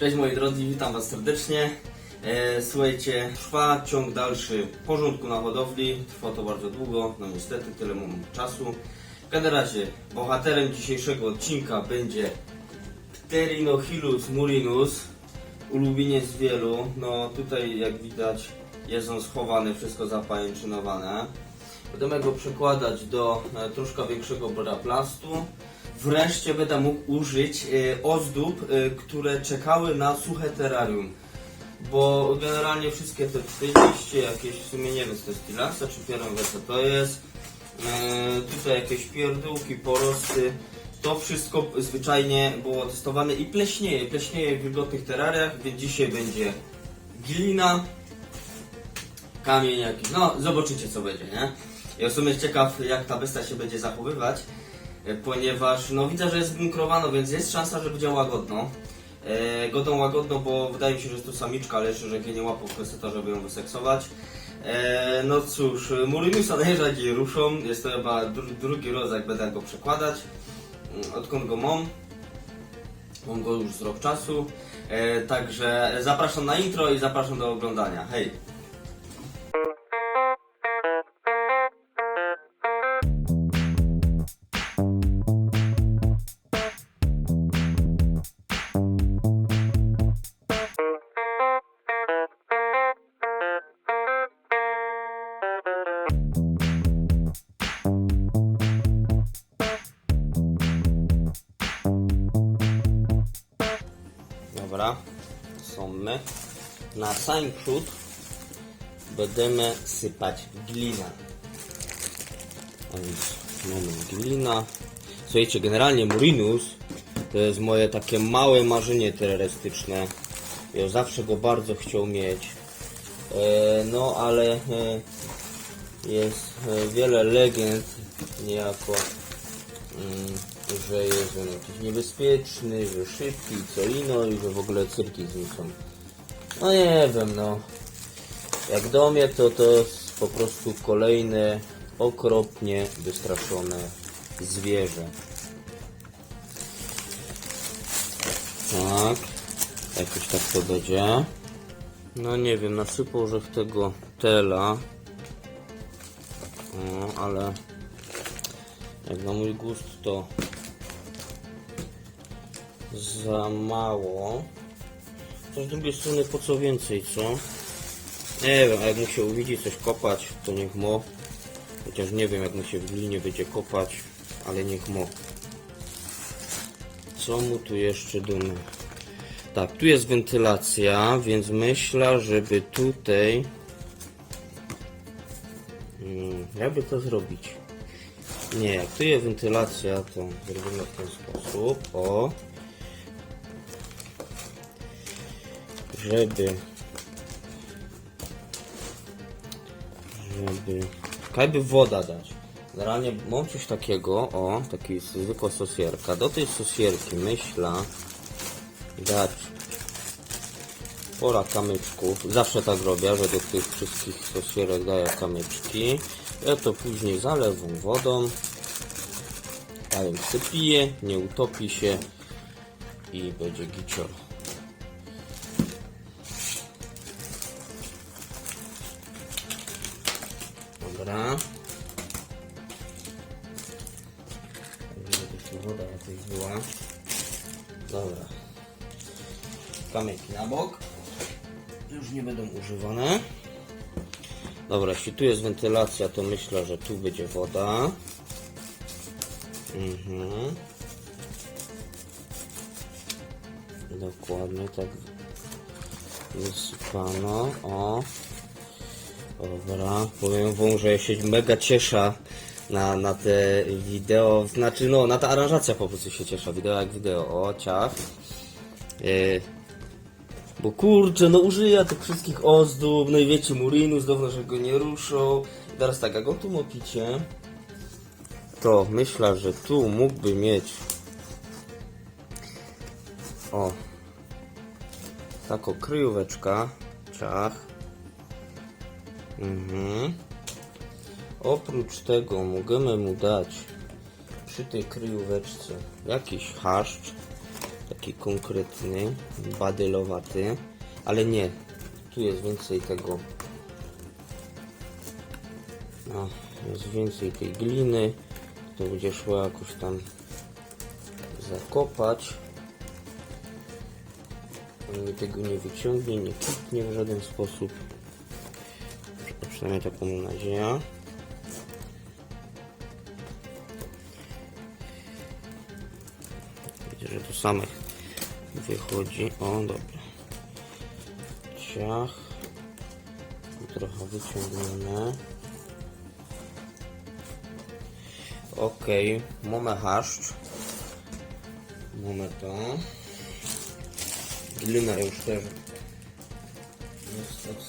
Cześć moi drodzy, witam Was serdecznie. E, słuchajcie, trwa ciąg dalszy porządku na hodowli. Trwa to bardzo długo, no niestety tyle mam czasu. W każdym razie, bohaterem dzisiejszego odcinka będzie Pterinochilus murinus, ulubieniec wielu. No tutaj jak widać jest on schowany, wszystko zapajęczynowane. Będę go przekładać do e, troszkę większego braplastu. Wreszcie będę mógł użyć e, ozdób, e, które czekały na suche terrarium. Bo generalnie wszystkie te tutaj liście, jakieś w sumie nie wiem, czy to jest tilaksa czy pieroga, co to jest. E, tutaj jakieś pierdółki, porosty. To wszystko zwyczajnie było testowane i pleśnieje. Pleśnieje w wilgotnych terrariach, więc dzisiaj będzie glina, kamień jakiś. No, zobaczycie co będzie, nie? Ja w sumie ciekaw, jak ta bestia się będzie zachowywać, ponieważ no widzę, że jest zbunkrowana, więc jest szansa, że będzie łagodną. E, godą łagodną, bo wydaje mi się, że jest to samiczka, ale jeszcze, że nie łapał kwestia, żeby ją wyseksować. E, no cóż, Murinusa najeżdżać i ruszą. Jest to chyba dru- drugi raz, jak będę go przekładać. Mm, Odkąd go mam. Mam go już z rok czasu. E, także zapraszam na intro i zapraszam do oglądania. Hej! Na sam przód będziemy sypać glinę. A więc mamy glina. Słuchajcie, generalnie Murinus to jest moje takie małe marzenie terrorystyczne. Ja zawsze go bardzo chciał mieć. E, no ale e, jest e, wiele legend niejako mm, że jest on jakiś niebezpieczny, że szybki, co ino i że w ogóle cyrki z nim są. No nie wiem, no. Jak do mnie, to to jest po prostu kolejne okropnie wystraszone zwierzę. Tak. Jakoś tak to będzie. No nie wiem, nasypał, że w tego tela. O, ale jak na mój gust to za mało. To z drugiej strony po co więcej, co? Nie wiem, a jak mu się uwidzi coś kopać, to niech mo. Chociaż nie wiem, jak mu się w glinie będzie kopać, ale niech mo. Co mu tu jeszcze dumy? Tak, tu jest wentylacja, więc myślę, żeby tutaj... Hmm, jakby to zrobić? Nie, jak tu jest wentylacja, to zrobimy w ten sposób. O. Żeby. Żeby. Jakby woda dać. Generalnie mam coś takiego, o, taki zwykła sosierka. Do tej sosierki myślę dać pora kamyczków. Zawsze tak robię, że do tych wszystkich sosierek daję kamyczki. Ja to później zalewam wodą. Daję sypiję, nie utopi się i będzie gicior. Dobra. Żeby tu woda jakaś była. Dobra. Kamyki na bok. Już nie będą używane. Dobra, jeśli tu jest wentylacja, to myślę, że tu będzie woda. Mhm. Dokładnie tak wysypano. O. Dobra, powiem wam, że ja się mega cieszę na, na te wideo, znaczy no, na ta aranżacja po prostu się cieszę, wideo jak wideo, o, ciach. Yy, bo kurczę, no użyję tych wszystkich ozdób, no i wiecie, Murinus, dawno, że go nie ruszą. Teraz tak, jak on tu mopicie, to myślę, że tu mógłby mieć o taką kryjóweczka, ciach. Mhm. Oprócz tego możemy mu dać przy tej kryjóweczce jakiś haszcz. taki konkretny, badylowaty, ale nie, tu jest więcej tego, no, jest więcej tej gliny, to będzie szło jakoś tam zakopać. On tego nie wyciągnie, nie kitnie w żaden sposób. Przynajmniej taką mam nadzieję. Widzę, że to samych wychodzi. O, dobra. Ciach. Trochę wyciągniemy. Okej, mamy haszcz. Mamy to. Glina już też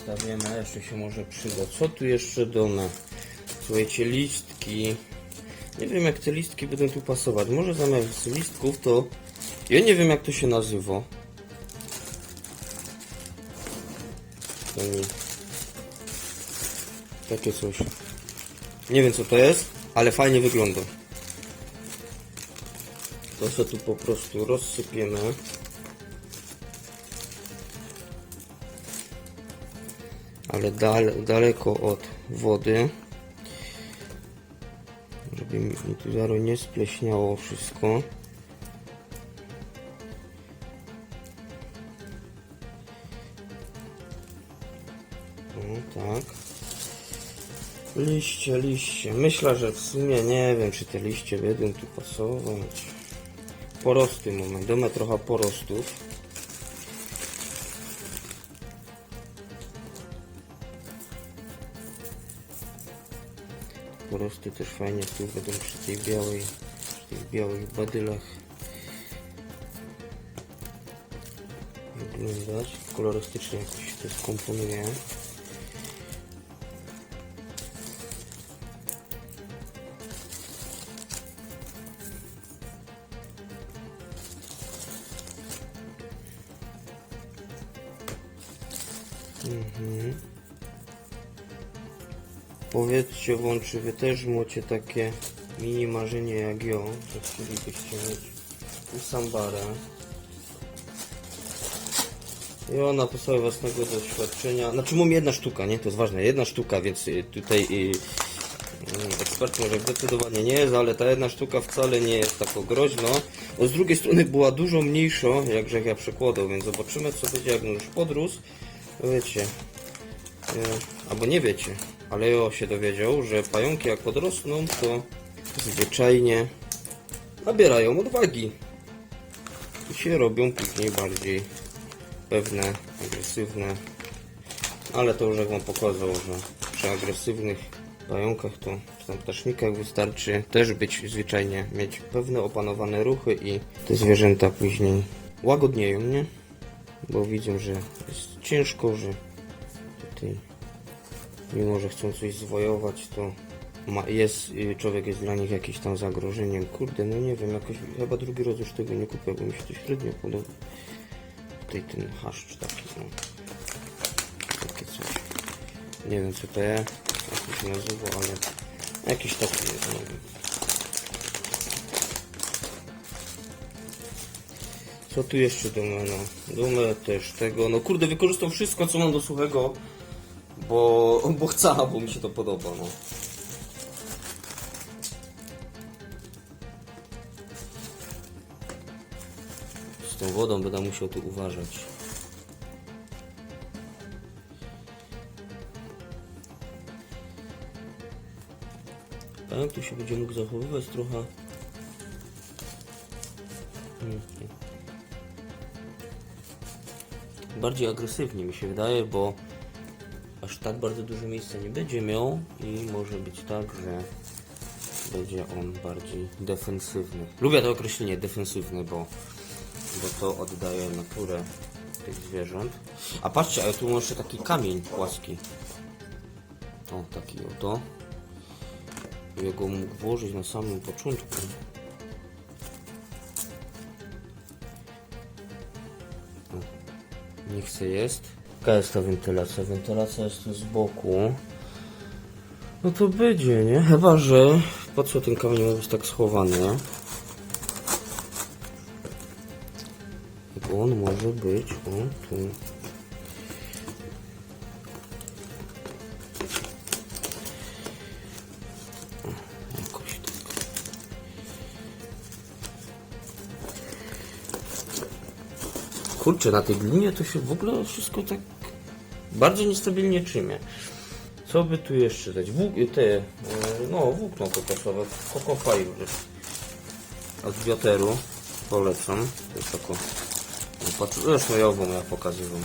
jest odstawiona, jeszcze się może przyda. Co tu jeszcze damy? Słuchajcie, listki. Nie wiem jak te listki będą tu pasować. Może zamiast listków to... Ja nie wiem jak to się nazywa. Takie coś. Nie wiem co to jest, ale fajnie wygląda. To co tu po prostu rozsypiemy. Ale dal, daleko od wody. Żeby mi tu zaro nie spleśniało wszystko. O, tak. Liście, liście. Myślę, że w sumie nie wiem, czy te liście będą tu pasować. Porosty mamy. Damy trochę porostów. Porosty też fajnie tu będą przy tej białej, przy tych białych badylach wyglądać. Kolorystycznie jakoś to skomponuje. Powiedzcie wam, czy wy też macie takie mini marzenie jak ja, że chcielibyście mieć usambarę. Ja na podstawie własnego doświadczenia, znaczy mam jedna sztuka, nie? To jest ważne, jedna sztuka, więc y, tutaj y, y, ekspert może zdecydowanie nie jest, ale ta jedna sztuka wcale nie jest tak groźno. Bo z drugiej strony była dużo mniejsza, jakże ja przekładał, więc zobaczymy co będzie jak już podrósł. No Wiecie, E, albo nie wiecie, ale ja się dowiedział, że pająki jak podrosną, to zwyczajnie nabierają odwagi i się robią później bardziej pewne, agresywne. Ale to już jak wam pokazał, że przy agresywnych pająkach to czy tam ptasznikach wystarczy też być zwyczajnie mieć pewne opanowane ruchy i te zwierzęta później łagodnieją, nie? Bo widzą, że jest ciężko, że tutaj mimo, że chcą coś zwojować, to ma, jest, y, człowiek jest dla nich jakimś tam zagrożeniem. Kurde, no nie wiem, jakoś chyba drugi raz już tego nie kupię, bo mi się to średnio podoba. Tutaj ten haszcz taki, no. Takie coś. Nie wiem co to jest, jak się nazywa, ale jakiś taki jest, nie wiem. Co tu jeszcze dumę, no? Dumę też tego, no kurde, wykorzystam wszystko co mam do suchego, bo, bo chcę, bo mi się to podoba, no. Z tą wodą będę musiał tu uważać. Pająk tu się będzie mógł zachowywać trochę. Mhm. Bardziej agresywnie mi się wydaje, bo aż tak bardzo dużo miejsca nie będzie miał i może być tak, że będzie on bardziej defensywny. Lubię to określenie defensywny, bo, bo to oddaje naturę tych zwierząt. A patrzcie, ale tu jeszcze taki kamień płaski. O, taki oto. Jego mógł włożyć na samym początku. Nie chce jest. Jaka jest ta wentylacja? Wentylacja jest tu z boku. No to będzie, nie? Chyba, że po co ten kamień ma być tak schowany? on może być, o tu. Tak. Kurczę, na tej glinie to się w ogóle wszystko tak bardzo niestabilnie trzymie. Co by tu jeszcze dać? Włók, te, e, no włókno kokosowe, Coco Fiber. Od Bioteru polecam. To jest taką, zresztą ja ja pokazywam.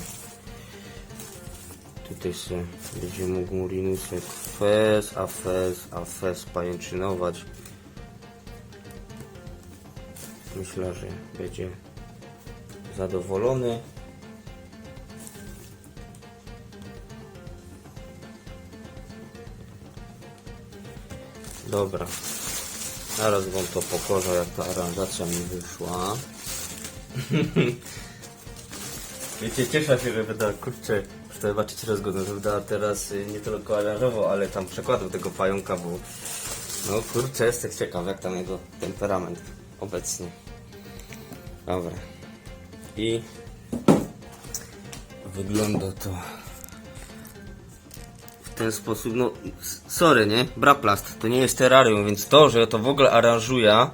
Tutaj sobie będzie mógł Murinusek fez, a fez, a fez pajęczynować. Myślę, że będzie zadowolony. Dobra. Zaraz wam to pokażę, jak ta aranżacja mi wyszła. Wiecie, cieszę się, że wydała, kurczę, muszę zobaczyć rozgodę, że wydała teraz y, nie tylko aranżowo, ale tam przekładów tego pająka, bo no kurczę, jestem ciekaw, jak tam jego temperament obecnie. Dobra. I wygląda to ten sposób, no sorry, nie? Braplast, to nie jest terrarium, więc to, że to w ogóle aranżuję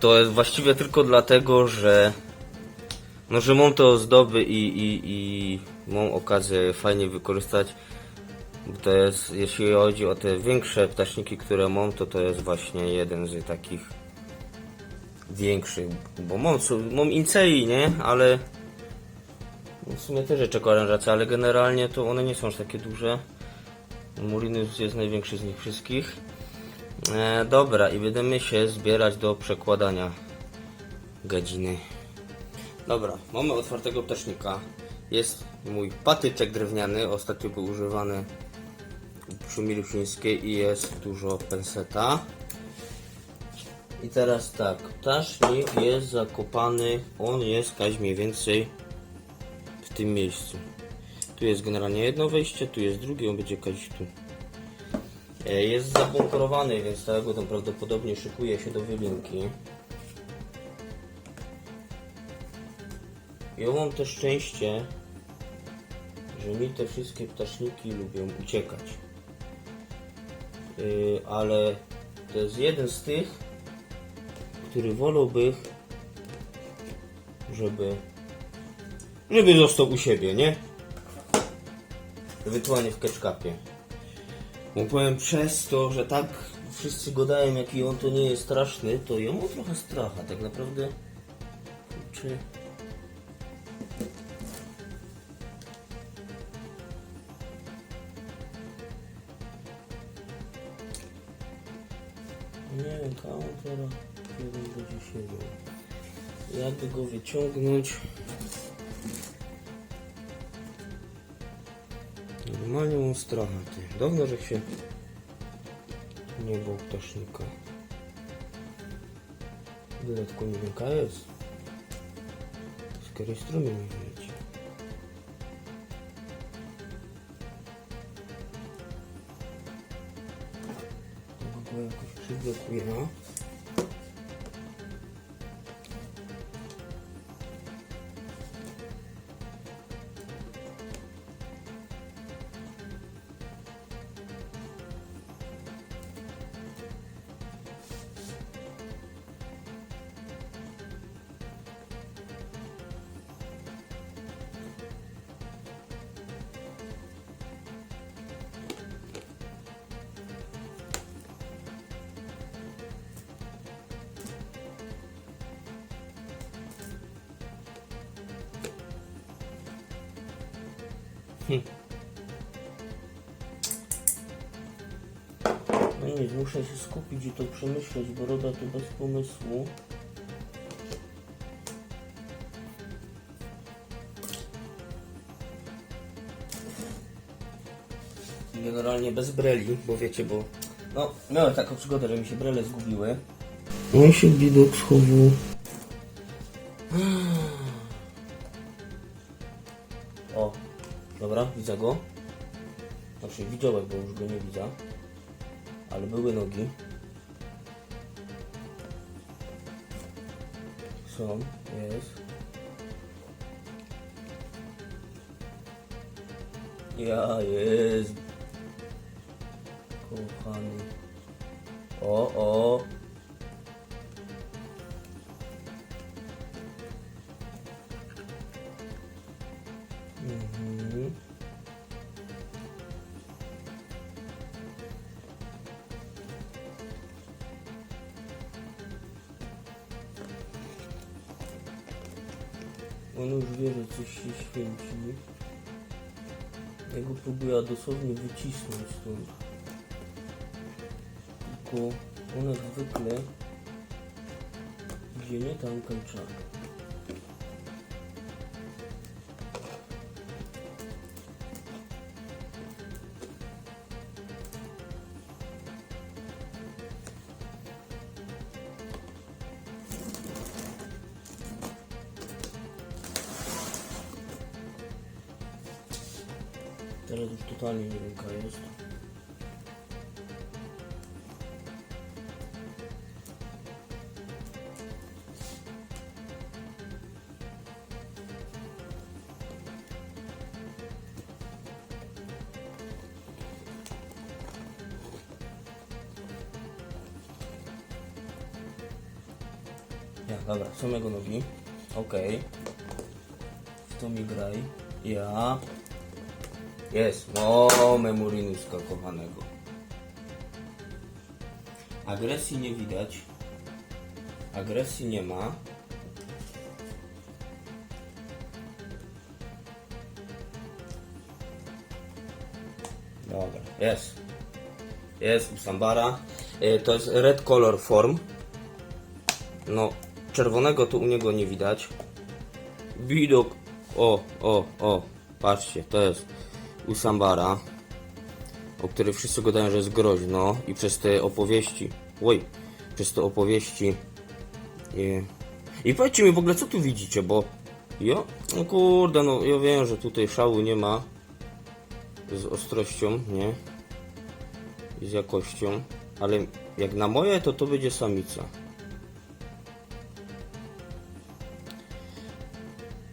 to jest właściwie tylko dlatego, że no, że mam te ozdoby i, i, i mam okazję fajnie wykorzystać bo to jest, jeśli chodzi o te większe ptaszniki, które mam, to to jest właśnie jeden z takich większych, bo mam, mam incei, nie? Ale w sumie też jest czekoranżacja, ale generalnie to one nie są aż takie duże. Murinus jest największy z nich wszystkich. E, dobra, i będziemy się zbierać do przekładania gadziny. Dobra, mamy otwartego ptasznika. Jest mój patyczek drewniany, ostatnio był używany przy Milszyńskiej i jest dużo penseta. I teraz tak, ptasznik jest zakopany, on jest kaś mniej więcej w tym miejscu. Tu jest generalnie jedno wejście, tu jest drugie, on będzie kaś tu. E, Jest zabunkrowany, więc dlatego tam prawdopodobnie szykuje się do wylinki. Ja mam to szczęście, że mi te wszystkie ptaszniki lubią uciekać. Yy, ale to jest jeden z tych, który wolałby, żeby, żeby został u siebie, nie? Ewentualnie w ketchupie. Bo powiem przez to, że tak wszyscy gadają, jaki on to nie jest straszny, to ja trochę stracha, tak naprawdę. Czy... Nie wiem, teraz jeden będzie siedział. Jakby go wyciągnąć. Normalnie mam stracha, ty. Dawno, że się nie było ptasznika. Dodatkowo nie wiem, jest. Z której strony mi leci. Tego go jakoś przyblokuję, no. No nic, muszę się skupić i to przemyśleć, bo robię to bez pomysłu. Generalnie bez breli, bo wiecie, bo... No, miałem taką przygodę, że mi się brele zgubiły. No i się widok schował. Dobra, widzę go. Znaczy widziałem, bo już go nie widzę. Ale były nogi. są, jest. Ja jest. Kochany. O, o. On już wie, że coś się święci. Ja go próbuję dosłownie wycisnąć stąd. Tylko on jak zwykle gdzie nie tam kończa. Jaka jest. Ja, dobra, są jego nogi. Okej. W to mi graj. Ja. Jest, mamy Murinuska kochanego. Agresji nie widać. Agresji nie ma. Dobra, jest. Jest u Sambara. E, To jest red color form. No, czerwonego tu u niego nie widać. Widok. O, o, o. Patrzcie, to jest u Sambara, o której wszyscy gadają, że jest groźno i przez te opowieści. Oj, przez te opowieści. I, i powiedzcie mi w ogóle, co tu widzicie, bo. Ja, no kurde, no ja wiem, że tutaj szału nie ma z ostrością, nie? Z jakością, ale jak na moje, to to będzie samica.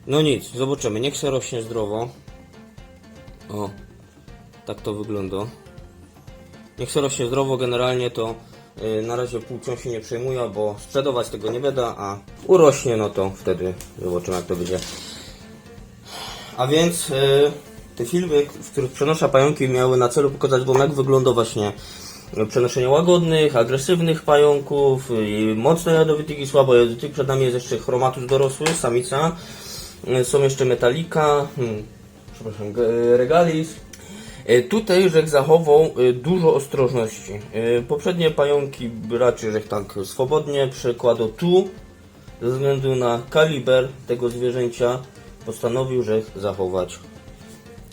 No nic, zobaczymy. Niech se rośnie zdrowo. O, tak to wygląda. Niech se rośnie zdrowo, generalnie to y, na razie płcią się nie przejmuje, bo sprzedawać tego nie będę, a urośnie, no to wtedy zobaczymy jak to będzie. A więc y, te filmy, w których przenoszę pająki miały na celu pokazać wam jak wygląda właśnie przenoszenie łagodnych, agresywnych pająków, i mocno jadowitych i słabo jadowitych. Przed nami jest jeszcze chromatus dorosły, samica. Y, Są jeszcze metalika, hmm, przepraszam, g- regalis. Y, Tutaj Rzek zachował y, dużo ostrożności. Poprzednie pająki raczej Rzek tak swobodnie przekładał tu, ze względu na kaliber tego zwierzęcia postanowił Rzek zachować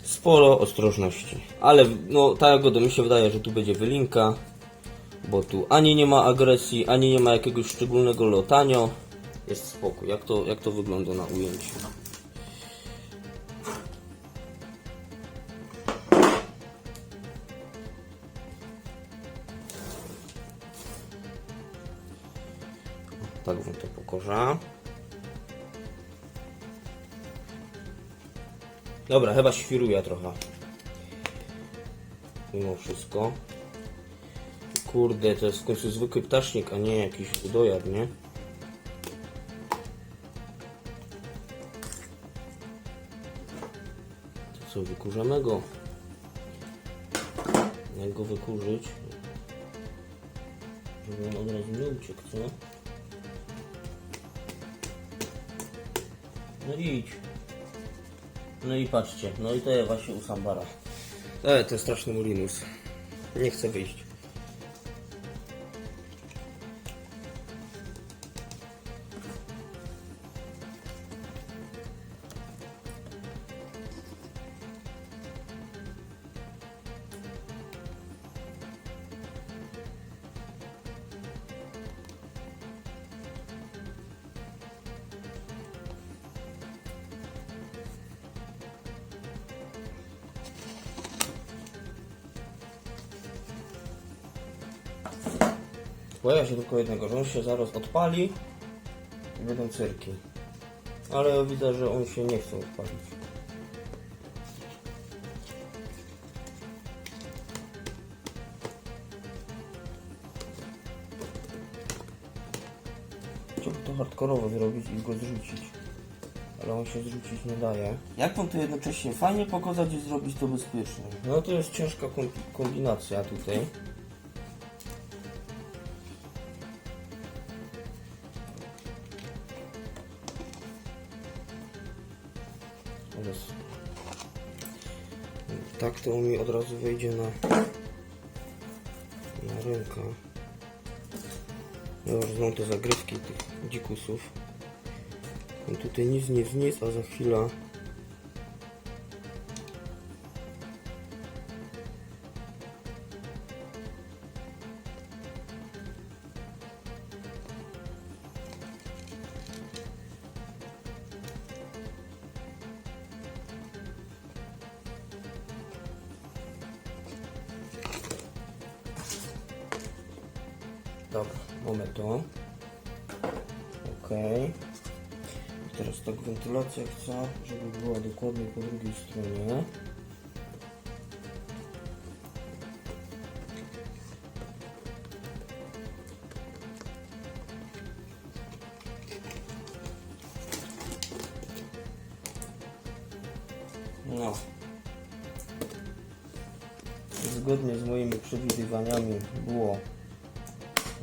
sporo ostrożności. Ale no tak mi się wydaje, że tu będzie wylinka, bo tu ani nie ma agresji, ani nie ma jakiegoś szczególnego lotania. Jest spokój. Jak to, jak to wygląda na ujęciu? Tak wam to pokorza. Dobra, chyba świruję trochę. Mimo wszystko. Kurde, to jest w końcu zwykły ptasznik, a nie jakiś udojad, nie? To co, wykurzamy go? Jak go wykurzyć? Żeby on od razu nie uciekł, co? No idź. No i patrzcie, no i to jest właśnie u Sambara. Ale to straszny mulinus. Nie chcę wyjść. Się tylko jednego, że on się zaraz odpali. będą cyrki. Ale ja widzę, że on się nie chce odpalić. Chciałbym to hardkorowo zrobić i go zrzucić. Ale on się zrzucić nie daje. Jak wam to jednocześnie fajnie pokazać i zrobić to bezpiecznie? No to jest ciężka kom- kombinacja tutaj. To mi od razu wejdzie na, na rękę. Ja już znam te zagrywki tych dzikusów. I tutaj nic, nic, nic, a za chwilę wentylacja chcę, żeby była dokładnie po drugiej stronie. No. Zgodnie z moimi przewidywaniami było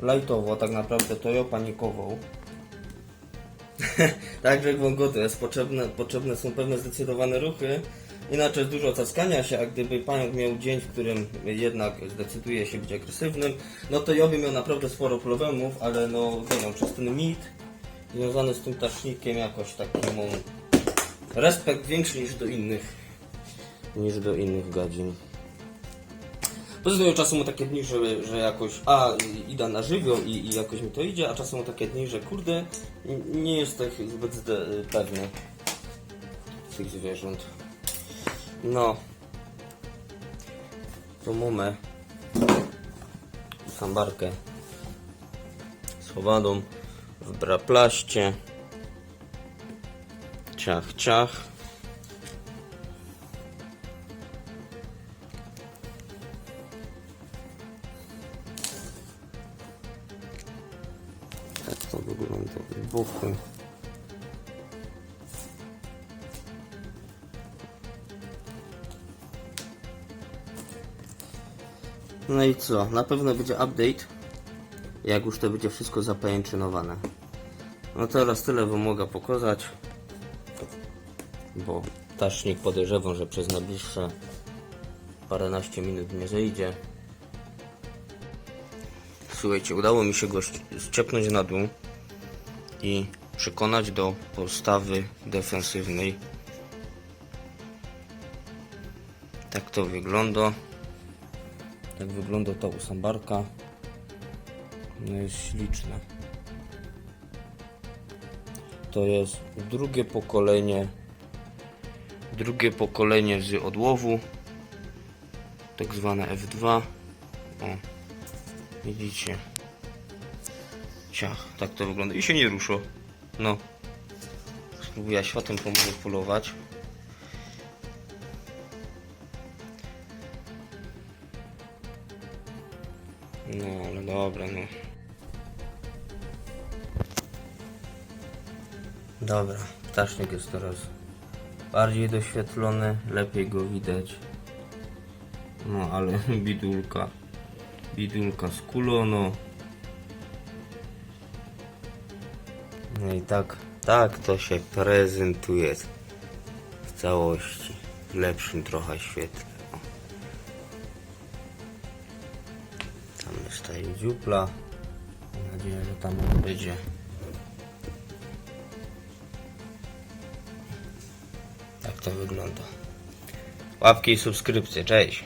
lightowo, tak naprawdę to ja panikował. tak, że wam jest potrzebne, potrzebne są pewne zdecydowane ruchy. Inaczej jest dużo caskania się, a gdyby pająk miał dzień, w którym jednak zdecyduje się być agresywnym, no to ja bym miał naprawdę sporo problemów, ale no wiem, przez ten mit związany z tym tasznikiem jakoś taki mam respekt większy niż do innych niż do innych godzin. Poza czasem mam takie dni, że, że jakoś a idę na żywioł i, i jakoś mi to idzie, a czasem mam takie dni, że kurde nie jestem zbyt zde- pewny tych zwierząt. No. To mamy sambarkę schowaną w braplaście. Ciach, ciach. No i co? Na pewno będzie update, jak już to będzie wszystko zapajęczynowane. No teraz tyle wam mogę pokazać, bo tasznik podejrzewam, że przez najbliższe paręnaście minut nie zejdzie. Słuchajcie, udało mi się go ści- ściepnąć na dół i przekonać do postawy defensywnej. Tak to wygląda. Tak wygląda ta usambarka. No jest śliczne. To jest drugie pokolenie drugie pokolenie z odłowu tak zwane F2 o Widzicie? Ciach, tak to wygląda. I się nie rusza. No. Spróbuję światłem pomanipulować. No, ale dobra, no. Dobra, ptasznik jest teraz bardziej doświetlony, lepiej go widać. No, ale bidulka. Bidulka skulono. No i tak, tak to się prezentuje w całości. W lepszym trochę świetle. O. Tam jest ta dziupla. Mam nadzieję, że tam on będzie. Tak to wygląda. Łapki i subskrypcje, cześć.